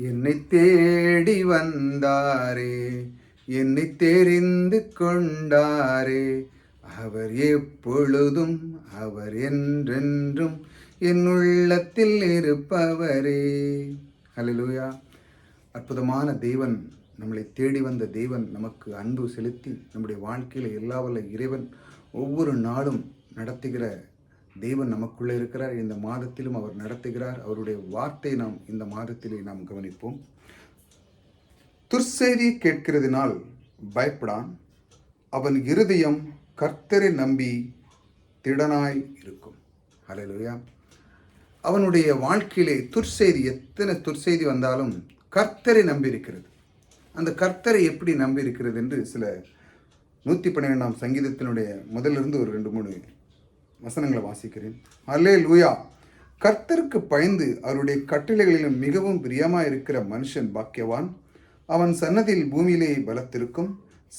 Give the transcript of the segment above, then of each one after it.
என்னை தேடி வந்தாரே என்னை தெரிந்து கொண்டாரே. அவர் எப்பொழுதும் அவர் என்றென்றும் என் உள்ளத்தில் இருப்பவரே. ஹalleluya. அற்புதமான தெய்வன் நம்மளை தேடி வந்த தெய்வன் நமக்கு அன்பு செலுத்தி நம்முடைய வாழ்க்கையில் எல்லாவல்ல இறைவன் ஒவ்வொரு நாளும் நடத்துகிற தேவன் நமக்குள்ளே இருக்கிறார். இந்த மாதத்திலும் அவர் நடத்துகிறார். அவருடைய வார்த்தை நாம் இந்த மாதத்திலே நாம் கவனிப்போம். துர்செய்தி கேட்கிறதினால் பயப்படான். அவன் இருதயம் கர்த்தரை நம்பி திடனாய் இருக்கும். ஹalleluya. அவனுடைய வாழ்க்கையிலே துர்செய்தி எத்தனை துர்செய்தி வந்தாலும் கர்த்தரை நம்பியிருக்கிறது. அந்த கர்த்தரை எப்படி நம்பியிருக்கிறது என்று சில நூற்றி பன்னிரெண்டாம் சங்கீதத்தினுடைய முதலிருந்து ஒரு ரெண்டு மூணு வசனங்களை வாசிக்கிறேன். அல்லே லூயா கர்த்தருக்கு பயந்து அவருடைய கட்டளைகளிலும் மிகவும் பிரியமாக இருக்கிற மனுஷன் பாக்கியவான். அவன் சன்னதியில் பூமியிலே பலத்திருக்கும்.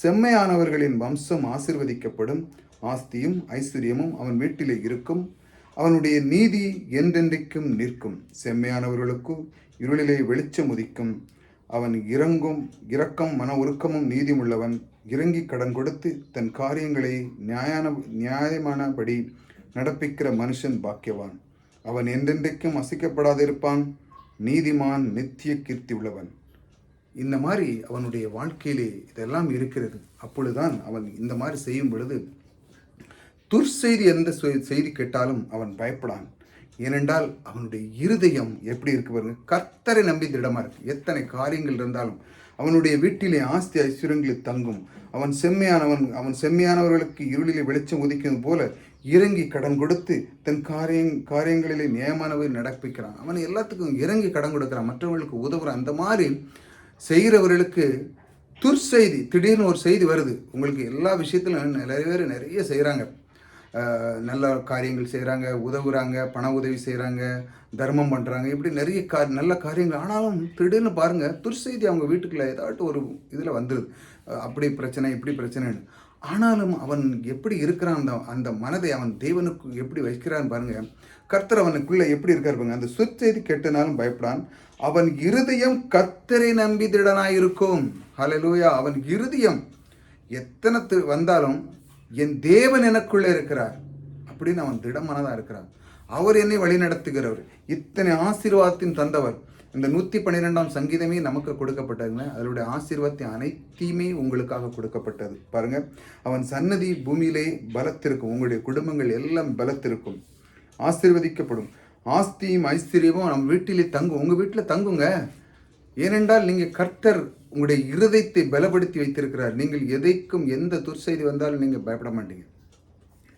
செம்மையானவர்களின் வம்சம் ஆசிர்வதிக்கப்படும். ஆஸ்தியும் ஐஸ்வர்யமும் அவன் வீட்டிலே இருக்கும். அவனுடைய நீதி என்றென்றைக்கும் நிற்கும். செம்மையானவர்களுக்கு இருளிலே வெளிச்சம் உதிக்கும். அவன் இறங்கும் இரக்கம் மன உருக்கமும் நீதியும் உள்ளவன் இறங்கி கடன் கொடுத்து தன் காரியங்களை நியாயான நியாயமானபடி நடப்பிக்கிற மனுஷன் பாக்கியவான். அவன் என்றென்றைக்கும் அசைக்கப்படாதிருப்பான். நீதிமான் நித்திய கீர்த்தி உள்ளவன். இந்த மாதிரி அவனுடைய வாழ்க்கையிலே இதெல்லாம் இருக்கிறது. அப்பொழுதுதான் அவன் இந்த மாதிரி செய்யும் பொழுது துர்செய்தி எந்த செய்தி கேட்டாலும் அவன் பயப்படான். ஏனென்றால் அவனுடைய இருதயம் எப்படி இருக்கு பாருங்க. கர்த்தரை நம்பி திடமா இருக்கு. எத்தனை காரியங்கள் இருந்தாலும் அவனுடைய வீட்டிலே ஆஸ்தி ஐஸ்வர்யங்களில் தங்கும். அவன் செம்மையானவன் அவன் செம்மையானவர்களுக்கு இருளிலே வெளிச்சம் உதிக்கும் போல இறங்கி கடன் கொடுத்து தன் காரியம் காரியங்களிலே நியமானவை நடப்பிக்கிறான். அவன் எல்லாத்துக்கும் இறங்கி கடன் கொடுக்குறான். மற்றவர்களுக்கு உதவுறான். அந்த மாதிரி செய்கிறவர்களுக்கு துர்செய்தி திடீர்னு ஒரு செய்தி வருது. உங்களுக்கு எல்லா விஷயத்திலும் நிறைய பேர் நிறைய செய்கிறாங்க. நல்ல காரியங்கள் செய்கிறாங்க உதவுறாங்க பண உதவி செய்கிறாங்க தர்மம் பண்ணுறாங்க இப்படி நிறைய கா நல்ல காரியங்கள். ஆனாலும் திடீர்னு பாருங்கள் துர்செய்தி அவங்க வீட்டுக்குள்ள ஏதாட்டு ஒரு இதில் வந்துடுது அப்படி பிரச்சனை இப்படி பிரச்சனைன்னு. ஆனாலும் அவன் எப்படி இருக்கிறான் அந்த அந்த மனதை அவன் தேவனுக்கு எப்படி வைக்கிறான்னு பாருங்கள் கர்த்தர் அவனுக்குள்ளே எப்படி இருக்கார் பாருங்க. அந்த சொற்செய்தி கெட்டனாலும் பயப்படான். அவன் இருதயம் கர்த்தரை நம்பி திடனாயிருக்கும் ஹலலூயா அவன் இருதயம் எத்தனை வந்தாலும் என் தேவன் எனக்குள்ளே இருக்கிறார். அப்படின்னு அவன் திடமானதாக இருக்கிறான். அவர் என்னை வழிநடத்துகிறவர். இத்தனை ஆசீர்வாதத்தின் தந்தவர். இந்த நூற்றி பன்னிரெண்டாம் சங்கீதமே நமக்கு கொடுக்கப்பட்டதுங்க. அதனுடைய ஆசீர்வாதத்தின் அனைத்தையுமே உங்களுக்காக கொடுக்கப்பட்டது. பாருங்க அவன் சன்னதி பூமியிலே பலத்திருக்கும். உங்களுடைய குடும்பங்கள் எல்லாம் பலத்திருக்கும். ஆசீர்வதிக்கப்படும். ஆஸ்தியும் ஐஸ்வர்யமும் நம்ம வீட்டிலே தங்கும். உங்கள் வீட்டில் தங்குங்க. ஏனென்றால் நீங்கள் கர்த்தர் உங்களுடைய இருதயத்தை பலப்படுத்தி வைத்திருக்கிறார். நீங்கள் எதைக்கும் எந்த துர்செய்தி வந்தாலும் நீங்கள் பயப்பட மாட்டீங்க.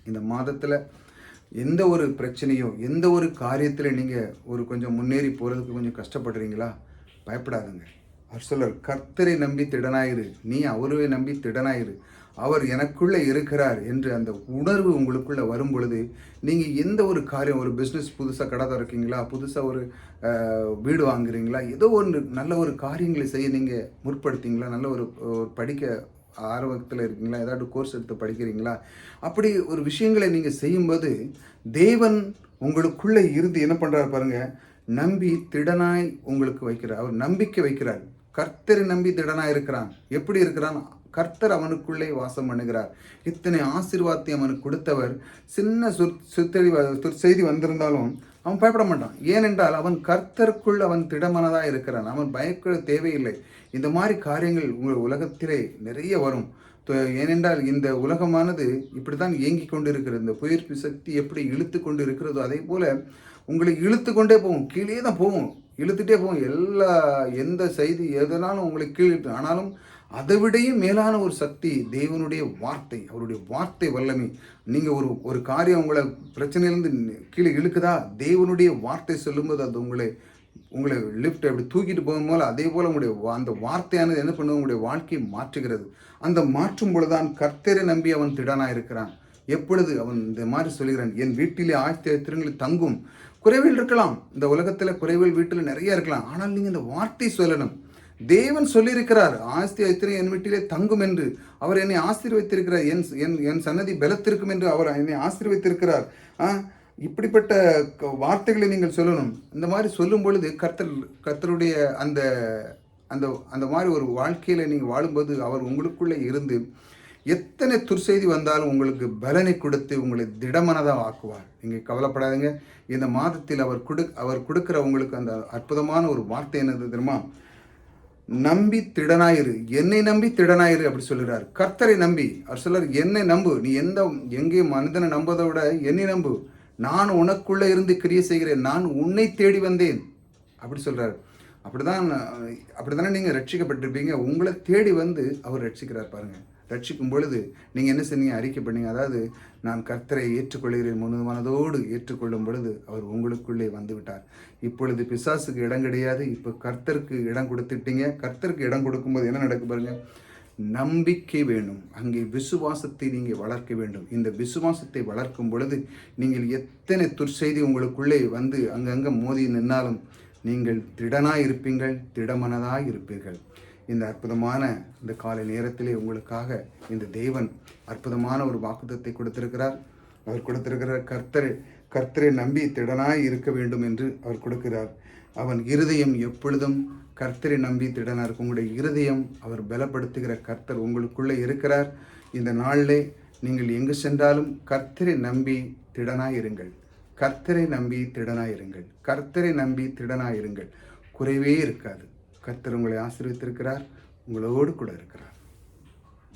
இந்த மாதத்தில் எந்த ஒரு பிரச்சனையோ எந்த ஒரு காரியத்தில் நீங்கள் ஒரு கொஞ்சம் முன்னேறி போகிறதுக்கு கொஞ்சம் கஷ்டப்படுறீங்களா? பயப்படாதுங்க. அவர் சொல்றார் கர்த்தரை நம்பி திடனாயிரு. நீ அவருவை நம்பி திடனாயிரு. அவர் எனக்குள்ளே இருக்கிறார் என்று அந்த உணர்வு உங்களுக்குள்ளே வரும் பொழுது நீங்கள் எந்த ஒரு காரியம் ஒரு பிஸ்னஸ் புதுசாக கடை திறக்கீங்களா புதுசாக ஒரு வீடு வாங்குறீங்களா ஏதோ ஒன்று நல்ல ஒரு காரியங்களை செய்ய நீங்கள் முற்படுத்தீங்களா நல்ல ஒரு படிக்க ஆர்வத்தில் இருக்கீங்களா ஏதாவது கோர்ஸ் எடுத்து படிக்கிறீங்களா அப்படி ஒரு விஷயங்களை நீங்கள் செய்யும்போது தேவன் உங்களுக்குள்ளே இருந்து என்ன பண்ணுறார் பாருங்கள் நம்பி திடனாய் உங்களுக்கு வைக்கிறார். அவர் நம்பிக்கை வைக்கிறார். கர்த்தரை நம்பி திடனாக இருக்கிறான். எப்படி இருக்கிறான்? கர்த்தர் அவனுக்குள்ளே வாசம் பண்ணுகிறார். இத்தனை ஆசீர்வாதத்தை அவனுக்கு கொடுத்தவர் சின்ன சொற் சுத்தறி செய்தி வந்திருந்தாலும் அவன் பயப்பட மாட்டான். ஏனென்றால் அவன் கர்த்தருக்குள் அவன் திடமனதாக இருக்கிறான். அவன் பயப்பட தேவையில்லை. இந்த மாதிரி காரியங்கள் உங்கள் உலகத்திலே நிறைய வரும். ஏனென்றால் இந்த உலகமானது இப்படி தான் இயங்கி கொண்டு இருக்கிறது இந்த புயர்ப்பு சக்தி எப்படி இழுத்து கொண்டு இருக்கிறதோ அதே போல் உங்களை இழுத்து கொண்டே போகும். கீழே தான் போகும். இழுத்துட்டே போகும். எல்லா எந்த செய்தி எதனாலும் உங்களை கீழே இழுத்து- ஆனாலும் அதை விடையும் மேலான ஒரு சக்தி தேவனுடைய வார்த்தை அவருடைய வார்த்தை வல்லமை. நீங்கள் ஒரு ஒரு காரியம் உங்களை பிரச்சனையிலேருந்து கீழே இழுக்குதா? தேவனுடைய வார்த்தை சொல்லும்போது அது உங்களை உங்களை லிஃப்ட் அப்படி தூக்கிட்டு போகும் போல அதே போல் உங்களுடைய அந்த வார்த்தையானது என்ன பண்ணுவோம் உங்களுடைய வாழ்க்கையை மாற்றுகிறது. அந்த மாற்றும் பொழுதுதான் கர்த்தரை நம்பி அவன் திடனாக இருக்கிறான். எப்பொழுது? அவன் இந்த மாதிரி சொல்கிறான் என் வீட்டிலே ஆயிரத்தி திருங்களில் தங்கும். குறைவில் இருக்கலாம். இந்த உலகத்தில் குறைவில் வீட்டில் நிறைய இருக்கலாம். ஆனால் நீங்கள் இந்த வார்த்தை சொல்லணும். தேவன் சொல்லியிருக்கிறார் ஆஸ்தி ஐத்திரை என் வீட்டிலே தங்கும் என்று. அவர் என்னை ஆசீர்வைத்திருக்கிறார் என் என் என் சன்னதி பலத்திருக்கும் என்று அவர் என்னை ஆசீர்வைத்திருக்கிறார் ஆ, இப்படிப்பட்ட வார்த்தைகளை நீங்கள் சொல்லணும். இந்த மாதிரி சொல்லும் பொழுது கர்த்தர் கர்த்தருடைய அந்த அந்த அந்த மாதிரி ஒரு வாழ்க்கையில் நீங்கள் வாழும்போது அவர் உங்களுக்குள்ளே இருந்து எத்தனை துர்செய்தி வந்தாலும் உங்களுக்கு பலனை கொடுத்து உங்களை திடமனதாக ஆக்குவார். நீங்கள் கவலைப்படாதீங்க. இந்த மாதத்தில் அவர் கொடு அவர் கொடுக்குற உங்களுக்கு அந்த அற்புதமான ஒரு வார்த்தை என்னது தெரியுமா? நம்பி திடனாயிரு. என்னை நம்பி திடனாயிரு அப்படி சொல்லுறாரு கர்த்தரை நம்பி. அவர் சொல்றாரு என்னை நம்பு. நீ எந்த எங்கே மனிதனை நம்பதை விட என்னை நம்பு. நான் உனக்குள்ள இருந்து கிரியை செய்கிறேன். நான் உன்னை தேடி வந்தேன். அப்படி சொல்றார். அப்படிதான் அப்படி அப்படிதானே நீங்கள் ரட்சிக்கப்பட்டிருப்பீங்க. உங்களை தேடி வந்து அவர் ரட்சிக்கிறார் பாருங்க. ரட்சிக்கும் பொழுது நீங்கள் என்ன செய்வீங்க அறிக்கை பண்ணீங்க. அதாவது நான் கர்த்தரை ஏற்றுக்கொள்கிறேன். முழு மனதோடு ஏற்றுக்கொள்ளும் பொழுது அவர் உங்களுக்குள்ளே வந்துவிட்டார். இப்பொழுது பிசாசுக்கு இடம் கிடையாது. இப்போ கர்த்தருக்கு இடம் கொடுத்துட்டீங்க. கர்த்தருக்கு இடம் கொடுக்கும்போது என்ன நடக்கு பாருங்க? நம்பிக்கை வேணும். அங்கே விசுவாசத்தை நீங்கள் வளர்க்க வேண்டும். இந்த விசுவாசத்தை வளர்க்கும் பொழுது நீங்கள் எத்தனை துர்செய்தி உங்களுக்குள்ளே வந்து அங்கங்கே மோதி நின்னாலும் நீங்கள் திடனாய் இருப்பீங்கள் திடமனதாய் இருப்பீர்கள் இந்த அற்புதமான இந்த காலை நேரத்திலே உங்களுக்காக இந்த தேவன் அற்புதமான ஒரு வாக்குத்தத்தை கொடுத்திருக்கிறார். அவர் கொடுத்திருக்கிற கர்த்தரை கர்த்தரை நம்பி திடனாய் இருக்க வேண்டும் என்று அவர் கொடுக்கிறார். அவன் இருதயம் எப்பொழுதும் கர்த்தரை நம்பி திடனாக இருக்கும் உங்களுடைய இருதயம் அவர் பலப்படுத்துகிற கர்த்தர் உங்களுக்குள்ளே இருக்கிறார். இந்த நாளிலே நீங்கள் எங்கு சென்றாலும் கர்த்தரை நம்பி திடனாய் இருங்கள். கர்த்தரை நம்பி திடனாய் இருங்கள். கர்த்தரை நம்பி திடனாய் இருங்கள். குறைவே இருக்காது. கர்த்தர் உங்களை ஆசீர்வித்திருக்கிறார் உங்களோடு கூட இருக்கிறார்.